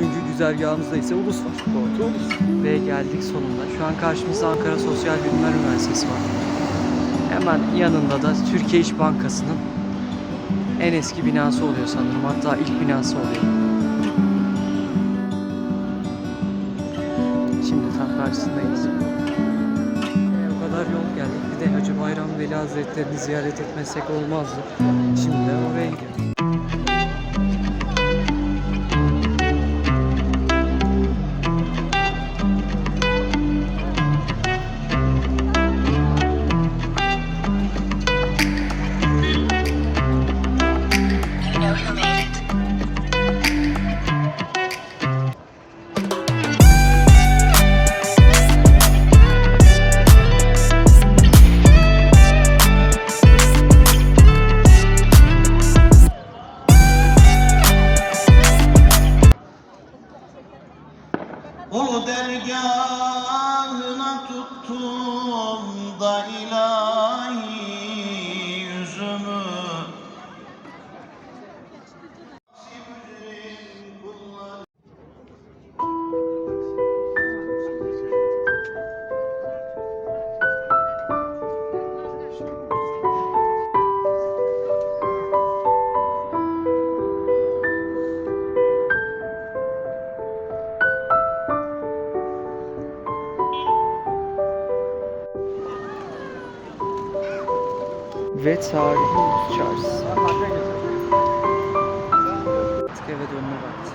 Bugünkü güzergahımızda ise Ulus var. Doğru. Ve geldik sonunda. Şu an karşımızda Ankara Sosyal Bilimler Üniversitesi var. Hemen yanında da Türkiye İş Bankası'nın en eski binası oluyor sanırım. Hatta ilk binası oluyor. Şimdi tam karşısındayız. E, o kadar yol geldik. Bir de Hacı Bayram Veli Hazretleri'ni ziyaret etmesek olmazdı. Şimdi de oraya gidiyoruz. Ulu dergahına tuttum da ilahi 600 չարս։ Սկևեդոննված։